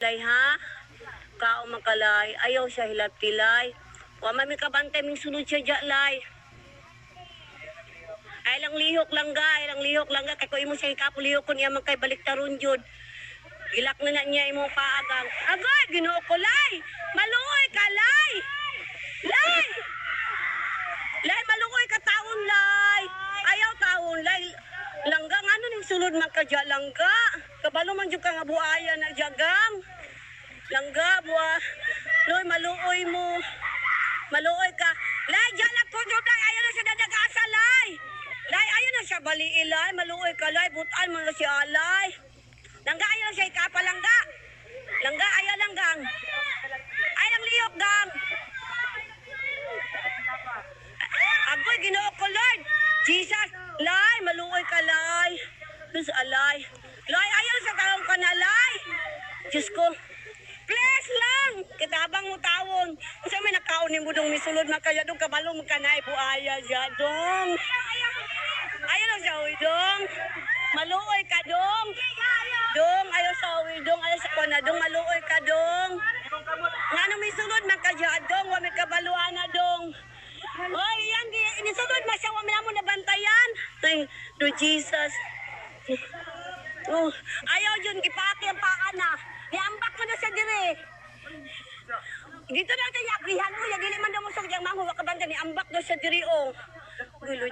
Lay ha? Kao makalay. Ayaw siya hilap tilay. Wa mami kabantay ming sunod siya dya lay. Ay lang lihok lang ga, ay lang lihok lang ga. Kay ko imo siya ikapo lihok ko niya man kay balik tarun jud. Gilak na na niya imo paagang. Agay, ginoo ko lay. Maluoy ka lay. Lay! Lay, maluoy ka taon lay. Ayaw taon lay. Langga, ano ning sulod man ka dya langga? Kabalo man jud ka nga buaya na jagang. Langga, buwa. Loy, maluoy mo. Maluoy ka. Lay, dyan lang ko jud lay. Ayaw na siya dadagasa lay. Lay, ayaw na siya bali ilay. Maluoy ka lay. Butan mo na si alay. Langga, ayaw na siya ikapa langga. Langga, ayaw langgang. Ayaw liyok gang. Agoy, ginoo ko, Lord. Jesus, lay, maluoy ka, lay. Diyos, alay. Lay, ayaw sa taong ka na, lay. Diyos ko. Please lang. Kitabang mo tawon. Kasi may nakaunin mo dong misulod na kaya dong kabalo mo ka na ibuaya siya dong. Ayaw na siya, uy, dong. Maluoy ka, dong. Dong, ayaw sa uwi, dong. Ayaw sa kona, dong. Maluoy ka, dong. Nga nung may sulod man ka dyan, dong. Wa may kabaluan na, dong. Oy, yan, inisulod ma siya. Wa may namo nabantayan. Ay, Lord Jesus. Oh, ayaw yun, gipaki ang paa na. Dito na tayo, agrihan mo. Yung dili man daw mo sa kanyang mango, wakabanda, niambak daw siya dire, oh. Uy, Lord